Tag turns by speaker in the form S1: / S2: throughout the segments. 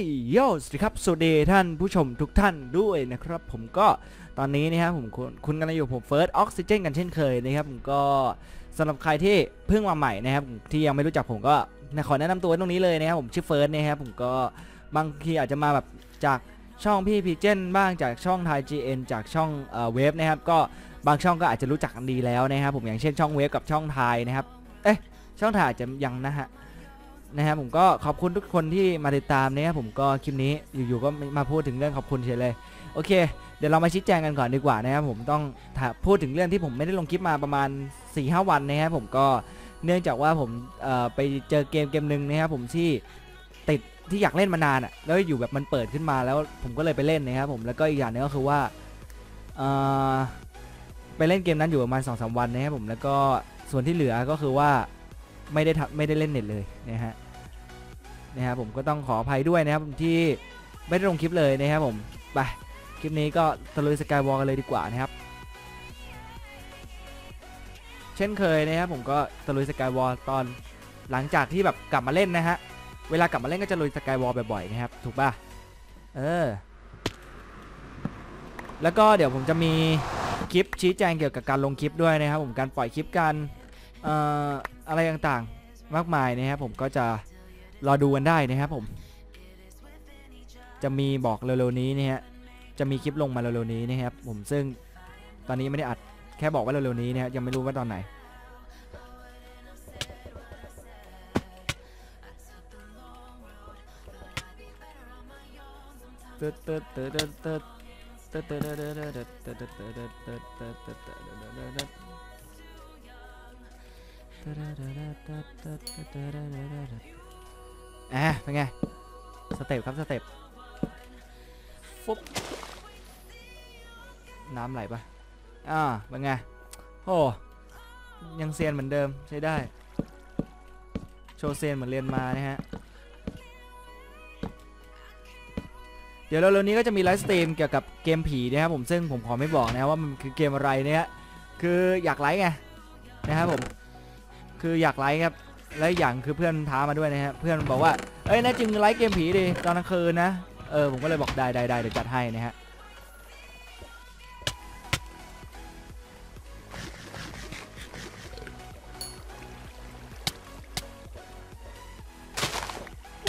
S1: ยโยสวัสดีครับสวัสดีท่านผู้ชมทุกท่านด้วยนะครับ ผมก็ตอนนี้นะครับผมคุณกันอยู่ผมเฟิร์สออกซิเจนกันเช่นเคยนะครับผมก็สำหรับใครที่เพิ่งมาใหม่นะครับที่ยังไม่รู้จักผมก็ขอแนะนำตัวตรงนี้เลยนะครับผมชื่อเฟิร์สนะครับผมก็บางทีอาจจะมาแบบจากช่องพี่พีเจนบ้างจากช่องไทยจ n จากช่องเว็บนะครับก็บางช่องก็อาจจะรู้จักกันดีแล้วนะครับผมอย่างเช่นช่องเว็บกับช่องไทยนะครับเอ๊ะช่องไทยอาจจะยังนะฮะ นะครับผมก็ขอบคุณทุกคนที่มาติดตามนะครับผมก็คลิปนี้อยู่ๆก็มาพูดถึงเรื่องขอบคุณเฉยเลยโอเค เดี๋ยวเรามาชี้แจงกันก่อนดีกว่านะครับผมต้องพูดถึงเรื่องที่ผมไม่ได้ลงคลิปมาประมาณ4ีหวันนะครับผมก็เนื่องจากว่าผมไปเจอเกมเกมหนึ่งนะครับผมที่ติดที่อยากเล่นมานานอะแล้วอยู่แบบมันเปิดขึ้นมาแล้วผมก็เลยไปเล่นนะครับผมแล้วก็อีกอย่างนึงก็คือว่าไปเล่นเกมนั้นอยู่ประมาณสองสาวันนะครับผมแล้วก็ส่วนที่เหลือก็คือว่า ไม่ได้ไม่ได้เล่นเน็ตเลยนะฮะนะฮะผมก็ต้องขออภัยด้วยนะครับที่ไม่ได้ลงคลิปเลยนะครับผมไปคลิปนี้ก็ตะลุยสกายวอลกันเลยดีกว่านะครับ เช่นเคยนะครับผมก็ตะลุยสกายวอลตอนหลังจากที่แบบกลับมาเล่นนะฮะเวลากลับมาเล่นก็จะลุยสกายวอลบ่อยๆนะครับถูกป่ะเออแล้วก็เดี๋ยวผมจะมีคลิปชี้แจงเกี่ยวกับการลงคลิปด้วยนะครับผมการปล่อยคลิปการเอ่อ อะไรต่างๆ มากมายนะครับผมก็จะรอดูกันได้นะครับผม จะมีบอกเร็วๆนี้นะฮะจะมีคลิปลงมาเร็วๆนี้นะครับผมซึ่งตอนนี้ไม่ได้อัดแค่บอกว่าเร็วๆนี้นะฮะยังไม่รู้ว่าตอนไหนเตึ๊ดตึ๊ดตึ๊ดตึ๊ดตึ๊ดตึ๊ดตึ๊ดตึ๊ดตึ๊ดตึ๊ดตึ๊ดตึ๊ดตึ๊ดตึ๊ดตึ๊ด อะเป็นไง สเต็ปครับ สเต็ปฟุบน้ำไหลปะอ่าเป็นไง โอ้ยังเซียนเหมือนเดิมใช้ได้ โชว์เซียนเหมือนเรียนมานะฮะ เดี๋ยวเร็วๆนี้ก็จะมีไลฟ์สตรีมเกี่ยวกับเกมผีนะครับผมซึ่งผมขอไม่บอกนะว่ามันคือเกมอะไรเนี่ยคืออยากไลฟ์ไงนะครับผม คืออยากไลฟ์ครับ และอีกอย่างคือเพื่อนท้ามาด้วยนะฮะ เพื่อนบอกว่า เอ้ยแน่จริงไลฟ์เกมผีดิตอนกลางคืนนะ เออผมก็เลยบอกได้ได้ได้เดี๋ยวจัดให้นะฮะ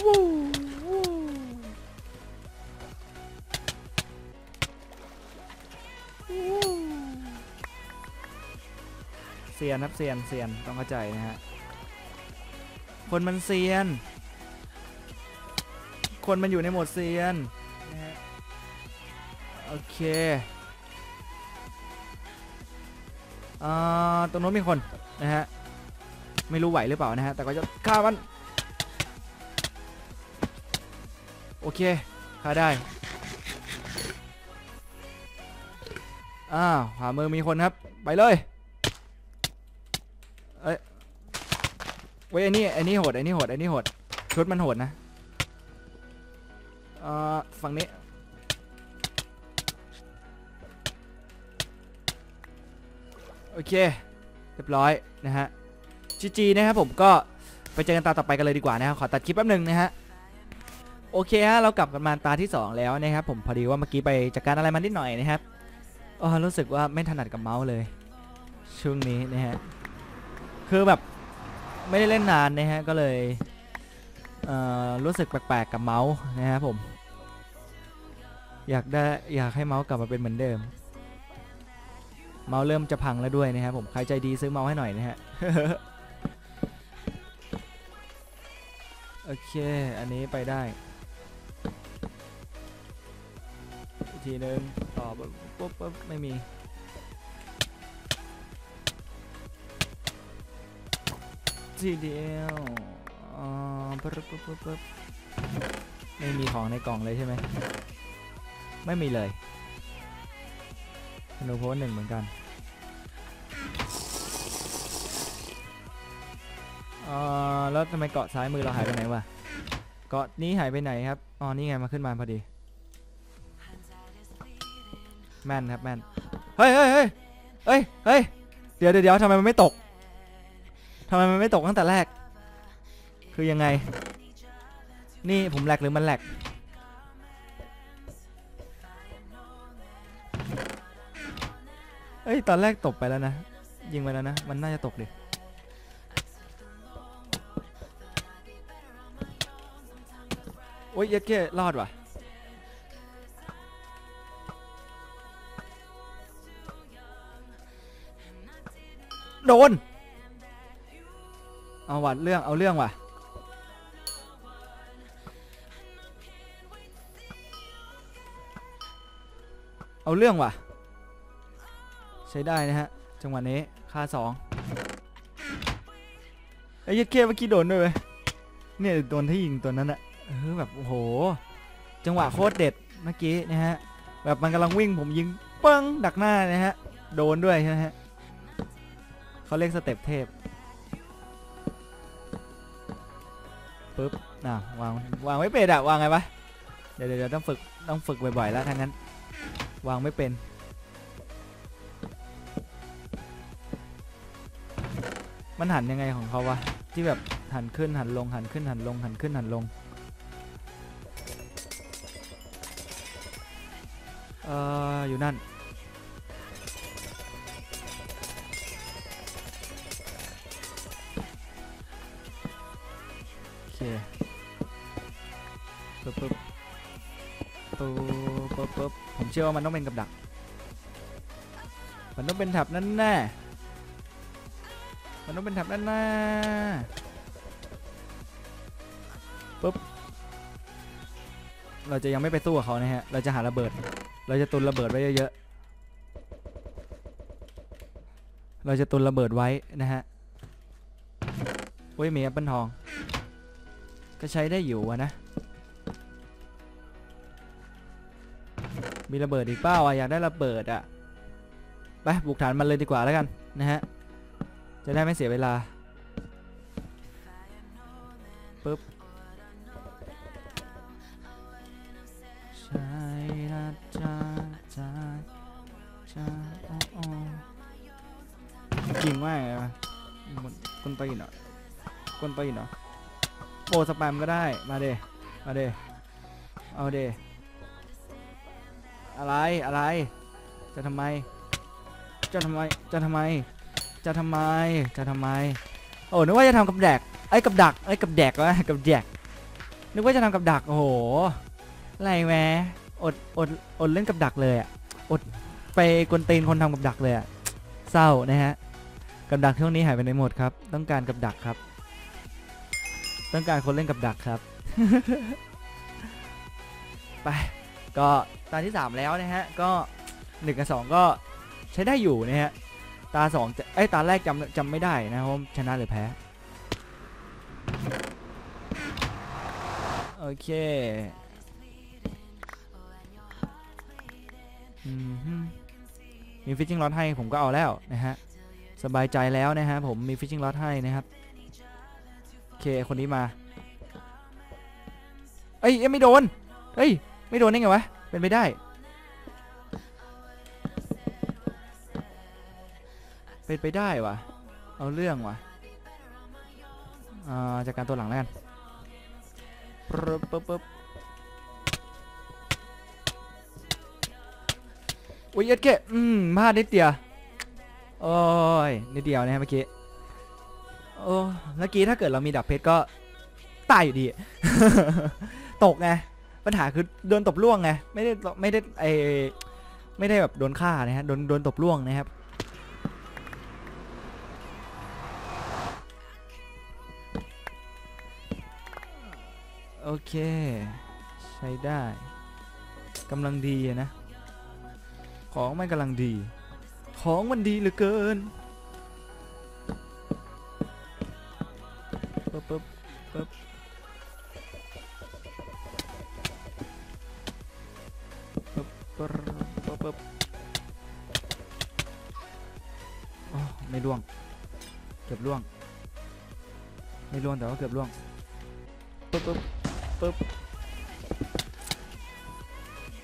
S1: วู เซียนครับเซียนเซียนต้องเข้าใจนะฮะคนมันเซียน คนมันอยู่ในโหมดเซียนนะฮะโอเคอ่าตรงโน้นมีคนนะฮะไม่รู้ไหวหรือเปล่านะฮะแต่ก็จะฆ่ามันโอเคฆ่าได้อ้าวขวามือมีคนครับ ไปเลยเอ้ย เว้ยไอ้นี่ไอ้นี่โหดไอ้นี่โหดไอ้นี่โหดชุดมันโหดนะเอ่อฝั่งนี้โอเคเรียบร้อยนะฮะจีจีนะครับผมก็ไปเจอกันตาต่อไปกันเลยดีกว่านะครับขอตัดคลิปแป๊บหนึ่งนะฮะโอเคฮะเรากลับกันมาตาที่ 2 แล้วนะครับผมพอดีว่าเมื่อกี้ไปจัดการอะไรมานิดหน่อยนะครับอ๋อรู้สึกว่าไม่ถนัดกับเมาส์เลย ช่วงนี้นะฮะคือแบบ ไม่ได้เล่นนานนะฮะก็เลยเอ่อรู้สึกแปลกๆกับเมาส์นะครับผม อยากได้อยากให้เมาส์กลับมาเป็นเหมือนเดิม เมาส์เริ่มจะพังแล้วด้วยนะครับผมใครใจดีซื้อเมาส์ให้หน่อยนะฮะโอเค อันนี้ไปได้อีกทีนึงต่อปุ๊บปุ๊บไม่มี ทีเดียวอ๋อปุ๊บปุ๊บปุ๊บไม่มีของในกล่องเลยใช่ไหม ไม่มีเลยธนูโพสหนึ่งเหมือนกันเอ่อแล้วทำไมเกาะซ้ายมือเราหายไปไหนวะ เกาะนี้หายไปไหนครับ อ๋อ นี่ไงมาขึ้นมาพอดี แม่นครับแม่น เฮ้ยเฮ้ยเฮ้ยเฮ้ย เดี๋ยวเดี๋ยวทำไมมันไม่ตก ทำไมมันไม่ตกตั้งแต่แรก คือยังไง นี่ผมแหลกหรือมันแหลกเอ้ยตอนแรกตกไปแล้วนะ ยิงไปแล้วนะ มันน่าจะตกดิโอ้ยยัดเก้รอดว่ะโดน เอาวัดเรื่องเอาเรื่องว่ะเอาเรื่องว่ะ ใช้ได้นะฮะ จังหวะนี้ค่าสองไอ้ยัดเก้เมื่อกี้โดนด้วยเว้ยเนี่ยโดนที่ยิงตัวนั้นอะเออแบบโอ้โห จังหวะโคตรเด็ดเมื่อกี้นะฮะ แบบมันกำลังวิ่งผมยิงปึ้งดักหน้านะฮะ โดนด้วยใช่ไหมฮะเขาเรียกสเต็ปเทพ ปึ๊บน่ะวางวางไม่เป็นอะวางไงวะเดี๋ยวเดี๋ยวเดี๋ยวต้องฝึกต้องฝึกบ่อยๆแล้วทั้งนั้น วางไม่เป็นมันหันยังไงของเขาวะที่แบบหันขึ้นหันลงหันขึ้นหันลงหันขึ้นหันลงเอ่ออยู่นั่น ผมเชื่อว่ามันต้องเป็นกับดัก มันต้องเป็นแถบนั่นแน่ มันต้องเป็นแถบนั่นแน่ปึ๊บ เราจะยังไม่ไปสู้กับเขานะฮะ เราจะหาระเบิด เราจะตุนระเบิดไว้เยอะๆ เราจะตุนระเบิดไว้นะฮะเว้ยมีแอปเปิลทอง ก็ใช้ได้อยู่นะ มีระเบิดอีกเป้าอะอยากได้ระเบิดอะไปบุกฐานมันเลยดีกว่าแล้วกันนะฮะจะได้ไม่เสียเวลาปึ๊บใช่ละจ้าจ้าจ้าอ๋อจริงมากเลยวะมันคนตีนเหรอคนตีนเหรอโปสแปมก็ได้มาเดมาเดเอาเด อะไรอะไร จะทำไม จะทำไม จะทำไม จะทำไม จะทำไม โอ้นึกว่าจะทำกับแดกไอ้กับดักไอ้กับแดกวะกับแดกนึกว่าจะทำกับดักโอ้โหอะไรแหมอดอดอดเล่นกับดักเลยอะอดไปกวนตีนคนทำกับดักเลยอะเศร้านะฮะกับดักช่วงนี้หายไปไหนหมดครับ ต้องการกับดักครับ ต้องการคนเล่นกับดักครับ ไป ก็ ตาที่ 3 แล้วนะฮะก็1กับ2ก็ใช้ได้อยู่นะฮะตา2จะไอ้ตาแรกจำจำไม่ได้นะว่าชนะหรือแพ้โอเคอืมมีฟิชชิงล็อตให้ผมก็เอาแล้วนะฮะสบายใจแล้วนะฮะผมมีฟิชชิงล็อตให้นะครับโอเคคนนี้มาเอ้ยไม่โดนเฮ้ยไม่โดนได้ไงวะ เป็นไปได้ เป็นไปได้วะเอาเรื่องวะอ่าจากการตัวหลังแล้วกันปึ๊บปึ๊บปึ๊บโอ้ยเอ็ดเกะอืมพลาดนิดเดียว โอ้ย นิดเดียวนะฮะเมื่อกี้ โอ้ เมื่อกี้ถ้าเกิดเรามีดับเพชรก็ ตายอยู่ดี ตกไง ปัญหาคือโดนตบล่วงไงไม่ได้ไม่ได้ไอไม่ได้แบบโดนฆ่านะฮะโดนโดนตบล่วงนะครับโอเค ใช้ได้กำลังดีนะ ของมันกำลังดี ของมันดีเหลือเกินปึ๊บปึ๊บปึ๊บ ปึ๊บปึ๊บปึ๊บโอ้ไม่ล่วง เกือบล่วง ไม่ล่วงแต่ว่าเกือบล่วงปึ๊บปึ๊บปึ๊บ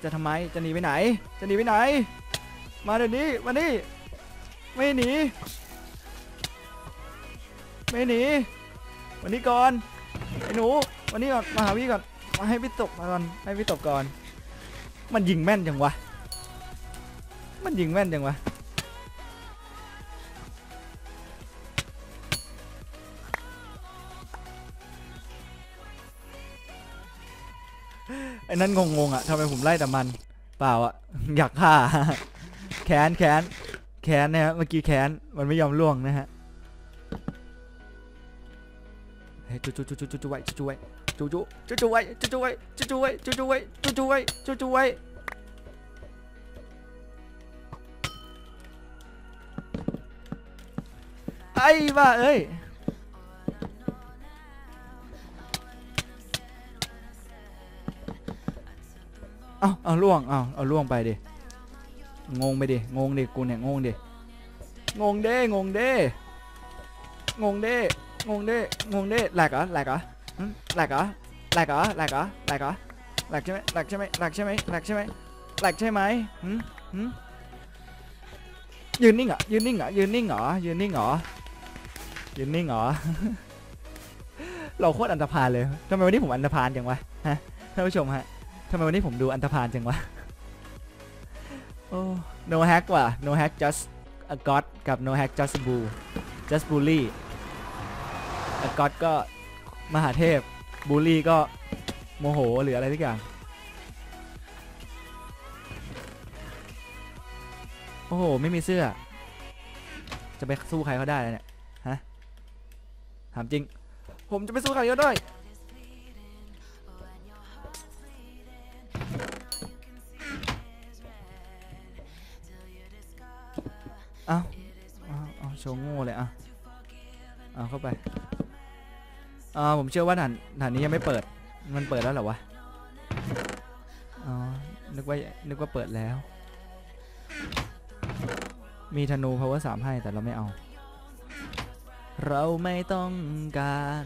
S1: จะทำไม จะหนีไปไหน จะหนีไปไหน มาเดี๋ยวนี้ มานี่ ไม่หนี ไม่หนี วันนี้ก่อน ไอ้หนู วันนี้ก่อน มาหาพี่ก่อน มาให้พี่ตกมาก่อน ให้พี่ตกก่อน มันยิงแม่นจังวะ มันยิงแม่นจังวะ ไอ้นั่นงงๆอะทำไมผมไล่แต่มัน เปล่าอะ อยากฆ่าแขนแขนแขนนะฮะ เมื่อกี้แขนมันไม่ยอมล่วงนะฮะ Hey, chú chú chú chú chú chú vậy, chú chú vậy. Chú chú, chú chú vậy, chú chú vậy, chú chú vậy, chú chú vậy, chú chú vậy, chú chú vậy. Ai bà ơi. À, à luồng, à, à luồng ไปดิ งงไปดิ งงดิ กูเนี่ยงงดิ งงเด้งงเด้งงเด้ งงด้งงด้แหลกเหรอแหลกเหรอแหลกเหรอแหลกเหรอแหลกเหรอแหลกเหรอแหลกใช่ไหมแหลกใช่ไหมแหลกใช่ไหมแหลกใช่ไหมแหลกใช่ไหมหึหึยืนนิ่งเหรอยืนนิ่งเหรอยืนนิ่งเหรอยืนนิ่งเหรอยืนนิ่งเหรอเราโคตรอันธพาลเลยทำไมวันนี้ผมอันธพาลจังวะฮะท่านผู้ชมฮะทำไมวันนี้ผมดูอันธพาลจังวะโอ้ no hack ว่ะ no hack just a god กับ no hack just bull just bully a god ก็มหาเทพ bully ก็โมโหหรืออะไรทุกอย่าง โอ้โห ไม่มีเสื้อ จะไปสู้ใครเขาได้เลยเนี่ย ฮะ ถามจริง ผมจะไปสู้ใครเขาได้ เอาเอาเอาโชว์โง่เลยอะเอาเข้าไป อ่าผมเชื่อว่าฐานฐานนี้ยังไม่เปิด มันเปิดแล้วเหรอวะ อ๋อ นึกว่า นึกว่าเปิดแล้ว มีธนู power 3ให้แต่เราไม่เอา เราไม่ต้องการ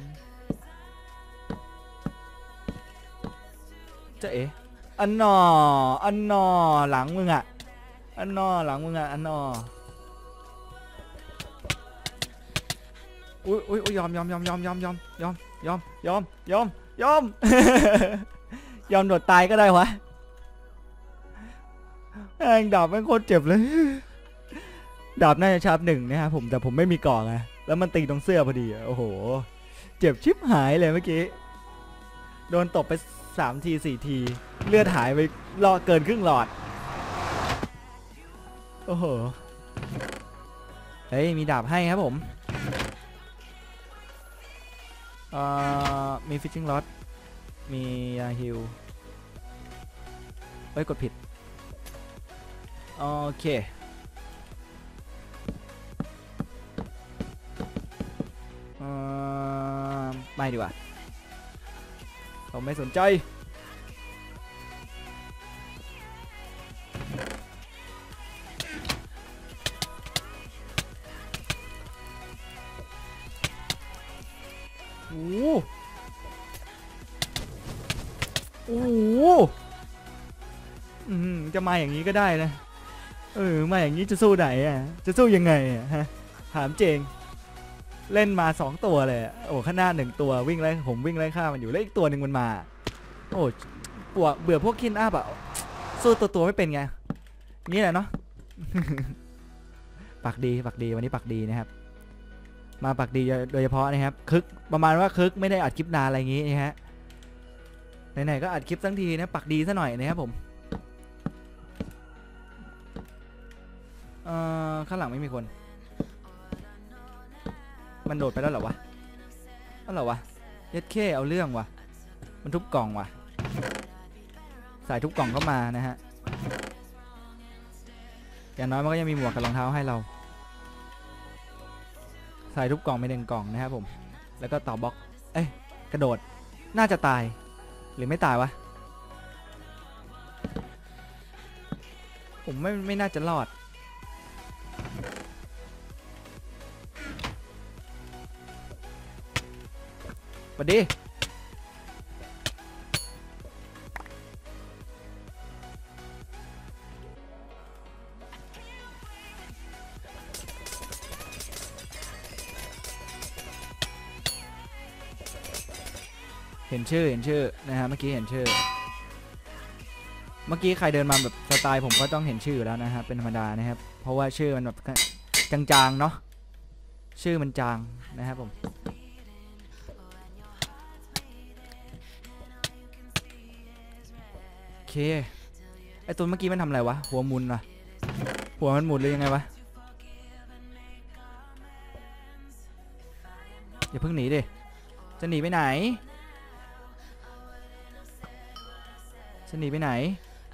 S1: จะเอ๋อันนอ อันนอ หลังมึงอะอันนอ หลังมึงอะอันนอ อุ้ยอุ้ยอุ๊ยยอมยอมยอมยอมยอมยอมยอมยอมยอมยอมยอมยอมโดดตายก็ได้วะแม่งดาบแม่งโคตรเจ็บเลย ดาบน่าจะชาร์ปหนึ่งนะครับผมแต่ผมไม่มีกาะไงแล้วมันตีตรงเสื้อพอดีโอ้โห เจ็บชิบหายเลยเมื่อกี้ โดนตบไปสามทีสี่ที เลือดหายไปรอเกินครึ่งหลอด โอ้โห เฮ้ย มีดาบให้ครับผม มีฟิชชิ่ง o อตมียาฮิลเอ้ย กดผิด โอเคอ่อไม่ดีกว่า เราไม่สนใจ โอ้โหโอ้โหอืมจะมาอย่างนี้ก็ได้นะ เออ มาอย่างนี้จะสู้ไหนอะ จะสู้ยังไงอะฮะ ถามเจง เล่นมาสองตัวเลยโอ้ข้างหน้าหนึ่งตัววิ่งไล่ผมวิ่งไล่ฆ่ามันอยู่แล้วอีกตัวหนึ่งมันมา โอ้ปวดเบื่อพวกคินอัพอะ สู้ตัวตัวไม่เป็นไง นี่แหละเนาะ ปักดีปักดีวันนี้ปักดีนะครับ มาปักดีโดยเฉพาะนะครับคึกประมาณว่าคึกไม่ได้อัดคลิปนานอะไรอย่างงี้นะฮะไหนๆก็อัดคลิปทั้งทีนะปักดีซะหน่อยนะครับผมเอ่อข้างหลังไม่มีคน มันโดดไปแล้วเหรอวะนั่นเหรอวะเย็ดเคเอาเรื่องวะมันทุบกล่องวะใส่ทุบกล่องเข้ามานะฮะอย่างน้อยมันก็ยังมีหมวกกับรองเท้าให้เรา ใส่ทุกกล่องไปหนึ่งกล่องนะครับผม แล้วก็ต่อบล็อก เอ้ยกระโดด น่าจะตาย หรือไม่ตายวะ ผมไม่ไม่น่าจะรอด ประเดี เห็นชื่อเห็นชื่อนะฮะเมื่อกี้เห็นชื่อ เมื่อกี้ใครเดินมาแบบสไตล์ผมก็ต้องเห็นชื่ออยู่แล้วนะฮะเป็นธรรมดานะครับ เพราะว่าชื่อมันแบบจางๆเนาะชื่อมันจางนะครับผมอเคไอตัวเมื่อกี้มันทำอะไรวะหัวมุนวะหัวมันหมุนเลยยังไงวะอย่าเพิ่งหนีดิจะหนีไปไหน จะหนีไปไหน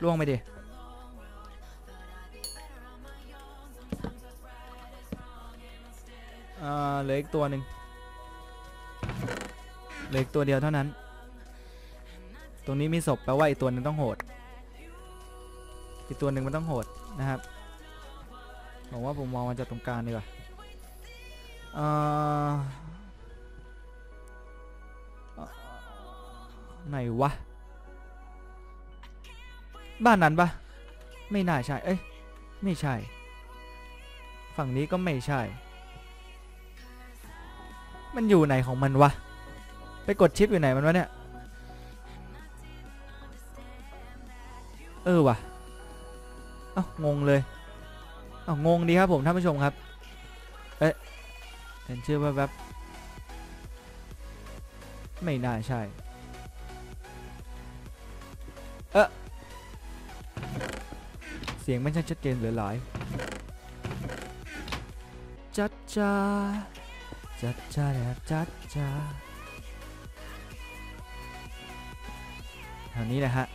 S1: ล่วงไปดิเหลืออีกตัวหนึ่งเหลืออีกตัวเดียวเท่านั้น ตรงนี้มีศพแปลว่าอีกตัวหนึ่งต้องโหด อีกตัวหนึ่งมันต้องโหดนะครับบอกว่าผมมองมาจากตรงกลางดีกว่าเอ่อไหนวะ บ้านนั้นปะไม่น่าใช่ เอ้ย ไม่ใช่ ฝั่งนี้ก็ไม่ใช่ มันอยู่ไหนของมันวะ ไปกดชิปอยู่ไหนมันวะเนี่ย เออว่ะเอ้างงเลยเอ้างงดีครับผมท่านผู้ชมครับ เอ๊ะเห็นชื่อว่าแบบไม่น่าใช่ เสียงม่ใช่างชัดเจนเหลือหลายจัดจ้าจัดจ้าแบบจัดจ้าแถวนี้แหละฮะ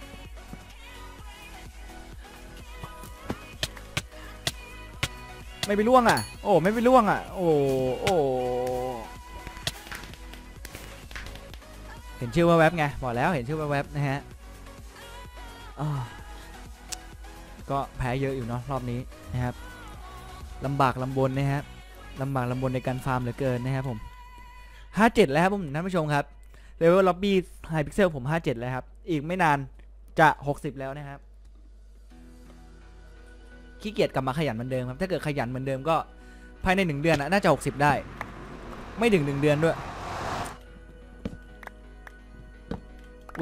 S1: ไม่ไปล่วงอะ โอ้ ไม่ไปล่วงอะ โอ้ โอ้ เห็นชื่อว่าแว็บไง บอกแล้วเห็นชื่อว่าแว็บนะฮะ ก็แพ้เยอะอยู่เนาะรอบนี้นะครับลำบากลำบนนะครับลำบากลำบนในการฟาร์มเหลือเกินนะครับผม 57 แล้วครับผมท่านผู้ชมครับเลเวลล็อบบี้ไฮพิกเซลผม 57 แล้วครับ อีกไม่นานจะ 60 แล้วนะครับขี้เกียจกลับมาขยันเหมือนเดิมครับ ถ้าเกิดขยันเหมือนเดิมก็ภายในหนึ่งเดือนนะน่าจะ 60 ได้ ไม่ถึงหนึ่งเดือนด้วย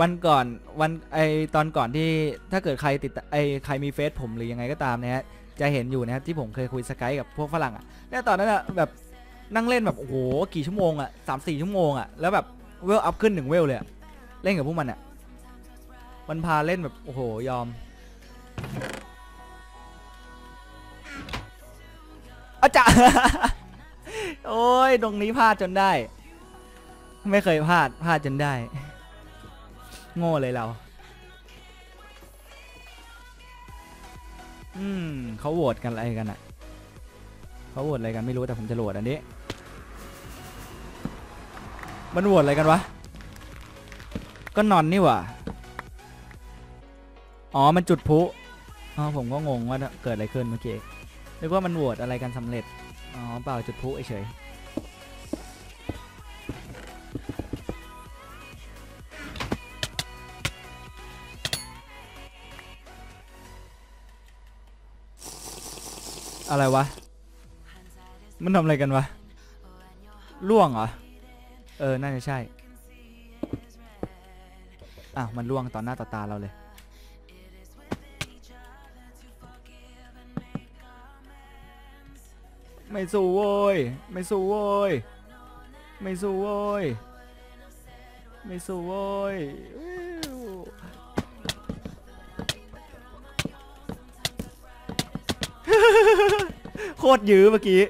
S1: วันก่อนวันไอตอนก่อนที่ถ้าเกิดใครติดไอใครมีเฟซผมหรือยังไงก็ตามนะฮะจะเห็นอยู่นะครับที่ผมเคยคุยสกายกับพวกฝรั่งอะเนี่ยตอนนั้นอะแบบนั่งเล่นแบบโอ้โหกี่ชั่วโมงอะสามสี่ชั่วโมงอะแล้วแบบเวลอัพขึ้นหนึ่งเวลเลยอะเล่นกับพวกมันอะมันพาเล่นแบบโอ้โหยอม อาจารย์โอ้ยตรงนี้พลาดจนได้ ไม่เคยพลาดพลาดจนได้ โง่เลยเรา อืมเขาโหวตกันอะไรกันอะเขาโหวตอะไรกันไม่รู้แต่ผมจะโหวตอันนี้ มันโหวตอะไรกันวะ ก็นอนนี่หว่า อ๋อ มันจุดพลุอ๋อผมก็งงว่าเกิดอะไรขึ้นเมื่อกี้นึกว่ามันโหวตอะไรกันสำเร็จ อ๋อเปล่าจุดพลุเฉย อะไรวะ มันทำอะไรกันวะล่วงเหรอ เออ น่าจะใช่ อ้าว มันล่วงต่อหน้าต่อตาเราเลย ไม่สู้โว้ย ไม่สู้โว้ย ไม่สู้โว้ย ไม่สู้โว้ย โคตรยื้อเมื่อกี้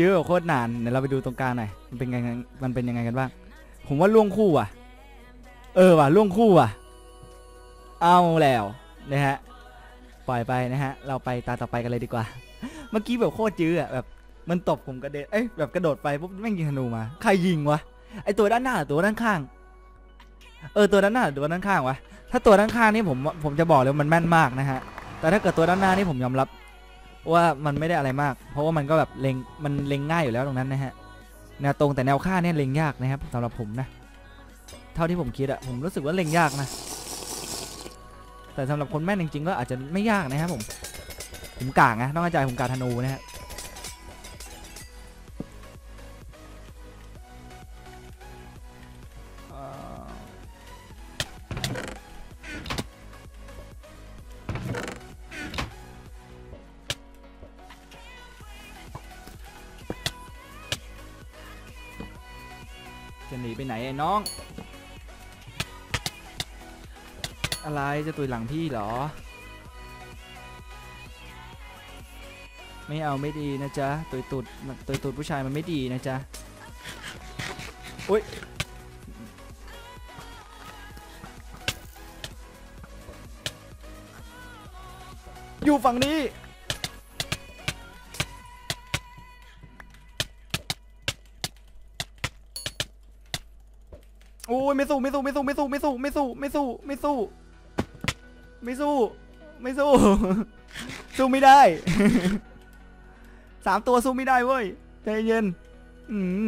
S1: ยื้อกว่าโคตรนานเดี๋ยวเราไปดูตรงกลางหน่อยมันเป็นไงกันมันเป็นยังไงกันบ้างผมว่าล่วงคู่ว่ะ เออว่ะล่วงคู่ว่ะ เอาแล้วนะฮะปล่อยไปนะฮะ เราไปตาต่อไปกันเลยดีกว่า เมื่อกี้แบบโคตรจื้ออะแบบมันตบผมกระเด็นเอ้ยแบบกระโดดไปปุ๊บแม่งยิงธนูมา ใครยิงวะไอตัวด้านหน้าตัวด้านข้าง เออตัวด้านหน้าตัวด้านข้างวะถ้าตัวด้านข้างนี่ผมผมจะบอกเลยมันแม่นมากนะฮะแต่ถ้าเกิดตัวด้านหน้านี่ผมยอมรับ ว่ามันไม่ได้อะไรมาก เพราะว่ามันก็แบบเล็งมันเล็งง่ายอยู่แล้วตรงนั้นนะฮะแนวตรงแต่แนวข้าเนี่ยเล็งยากนะครับสำหรับผมนะ เท่าที่ผมคิดอะผมรู้สึกว่าเล็งยากนะ แต่สำหรับคนแม่นจริงๆก็อาจจะไม่ยากนะครับผม ผมกางนะต้องเข้ายผมกาธนูนะฮะ น้อง อะไรจะตุยหลังพี่เหรอ ไม่เอาไม่ดีนะจ๊ะตุยตุดมันตุยตุดผู้ชายมันไม่ดีนะจ๊ะอุ้ยอยู่ฝั่งนี้ โอ้ยไม่สู้ไม่สู้ไม่สู้ไม่สู้ไม่สู้ไม่สู้ไม่สู้ไม่สู้ ไม่สู้ ไม่สู้ สู้ไม่ได้สามตัวสู้ไม่ได้เว้ยใจเย็น อืม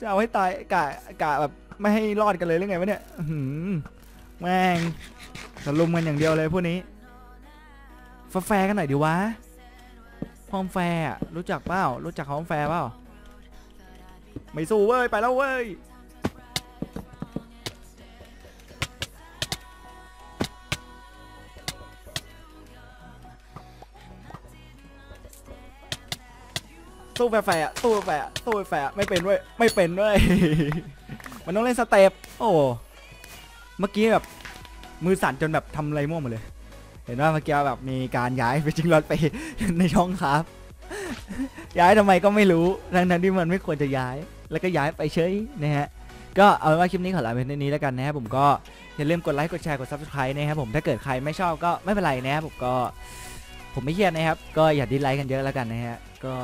S1: จะเอาให้ตายกะกะแบบไม่ให้รอดกันเลยหรือไงวะเนี่ยหือแม่งจะลุมกันอย่างเดียวเลยพวกนี้ฟแฟร์กันหน่อยดิวะฮอมแฟร์รู้จักเปล่ารู้จักฮอมแฟร์เปล่าไม่สู้เว้ยไปแล้วเว้ย สู้แฟร์ๆสู้แฟร์สู้แฟร์ไม่เป็นเว้ยไม่เป็นเว้ยมันต้องเล่นสเต็ปโอ้เมื่อกี้แบบมือสั่นจนแบบทำอะไรมั่วหมดเลย เห็นว่าเมื่อกี้แบบมีการย้ายไปจิงรถไปในช่องครับ ย้ายทำไมก็ไม่รู้ทั้งนั้นที่มันไม่ควรจะย้าย แล้วก็ย้ายไปเฉยนะฮะก็เอาเป็นว่าคลิปนี้ขอลาไปเท่นี้แล้วกันนะครับผมก็อย่าลืมกดไลค์กดแชร์กด subscribe นะครับผมถ้าเกิดใครไม่ชอบก็ไม่เป็นไรนะครับผมก็ผมไม่เครียดนะครับ ก็อย่าดิสไลค์กันเยอะแล้วกันนะฮะก็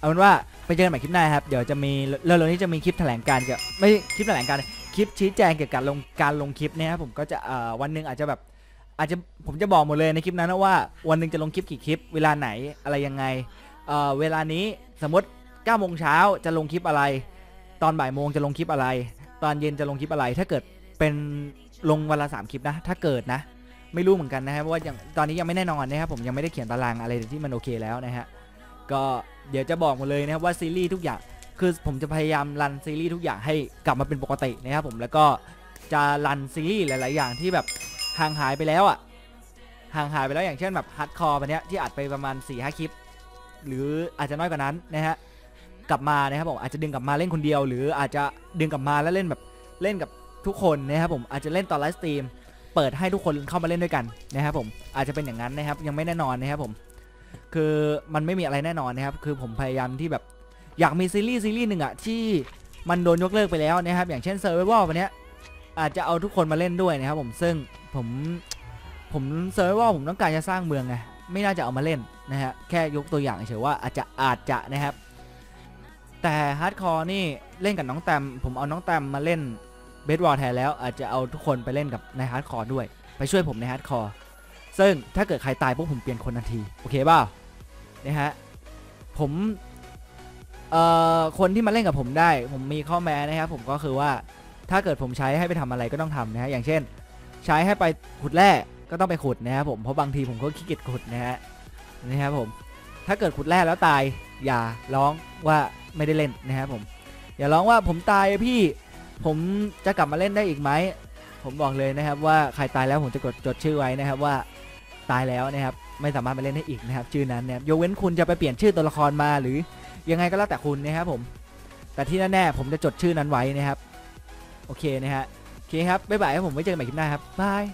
S1: เอาเป็นว่าไปเจอกันใหม่คลิปหน้าครับ เดี๋ยวจะมีเร็วๆนี้จะมีคลิปแถลงการเกี่ยวไม่คลิปแถลงการคลิปชี้แจงเกี่ยวกับการลงการลงคลิปเนี่ยครับผมก็จะเอ่อวันหนึ่งอาจจะแบบอาจจะผมจะบอกหมดเลยในคลิปนั้นนะว่าวันหนึ่งจะลงคลิปกี่คลิป เวลาไหนอะไรยังไงเอ่อเวลานี้สมมติ9โมงเช้าจะลงคลิปอะไร ตอนบ่ายโมงจะลงคลิปอะไร ตอนเย็นจะลงคลิปอะไร ถ้าเกิดเป็นลงวันละสามคลิปนะ ถ้าเกิดนะ ไม่รู้เหมือนกันนะครับเพราะว่ายังตอนนี้ยังไม่แน่นอนนะครับผมยังไม่ได้เขียนตารางอะไรที่มันโอเคแล้วนะฮะก็ เดี๋ยวจะบอกหมดเลยนะครับว่าซีรีส์ทุกอย่างคือผมจะพยายามรันซีรีส์ทุกอย่างให้กลับมาเป็นปกตินะครับผมแล้วก็จะรันซีรีส์หลาย ๆ อย่างที่แบบห่างหายไปแล้วอะห่างหายไปแล้วอย่างเช่นแบบฮาร์ดคอร์แบบเนี้ยที่อัดไปประมาณ4ี่ห้าคลิป หรืออาจจะน้อยกว่านั้นนะฮะกลับมานะครับผมอาจจะดึงกลับมาเล่นคนเดียว หรืออาจจะดึงกลับมาแล้วเล่นแบบเล่นกับทุกคนนะครับผมอาจจะเล่นตอนไลฟ์สตรีมเปิดให้ทุกคนเข้ามาเล่นด้วยกันนะครับผมอาจจะเป็นอย่างนั้นนะครับยังไม่แน่นอนนะครับผม คือมันไม่มีอะไรแน่นอนนะครับ คือผมพยายามที่แบบอยากมีซีรีส์ซีรีส์หนึ่งอะที่มันโดนยกเลิกไปแล้วนะครับ อย่างเช่นเซอร์ไวววันนี้อาจจะเอาทุกคนมาเล่นด้วยนะครับผมซึ่งผมผมเซอร์ไววผมต้องการจะสร้างเมืองไงไม่น่าจะเอามาเล่นนะฮะแค่ยกตัวอย่างเฉยๆว่าอาจจะอาจจะนะครับ แต่ฮาร์ดคอร์นี่เล่นกับน้องแตมผมเอาน้องแตมมาเล่นเบสบอลแทนแล้วอาจจะเอาทุกคนไปเล่นกับในฮาร์ดคอร์ด้วย ไปช่วยผมในฮาร์ดคอร์ ซึ่งถ้าเกิดใครตายพวกผมเปลี่ยนคนทันที โอเคเปล่านะฮะ ผมเอ่อคนที่มาเล่นกับผมได้ ผมมีข้อแม้นะครับผมก็คือว่าถ้าเกิดผมใช้ให้ไปทำอะไรก็ต้องทำนะฮะอย่างเช่น ใช้ให้ไปขุดแร่ก็ต้องไปขุดนะครับผมเพราะบางทีผมก็ขี้เกียจขุดนะฮะนะครับผมถ้าเกิดขุดแร่แล้วตายอย่าร้องว่าไม่ได้เล่นนะครับผม อย่าร้องว่าผมตายพี่ผมจะกลับมาเล่นได้อีกไหมผมบอกเลยนะครับว่าใครตายแล้วผมจะกดจดชื่อไว้นะครับว่า ตายแล้วนะครับไม่สามารถไปเล่นได้อีกนะครับ ชื่อนั้นนะครับยกเว้นคุณจะไปเปลี่ยนชื่อตัวละครมาหรือยังไงก็แล้วแต่คุณนะครับผม แต่ที่แน่ๆผมจะจดชื่อนั้นไว้นะครับ โอเคนะฮะโอเคครับบ๊ายบายครับผมไว้เจอกันใหม่คลิปหน้าครับบาย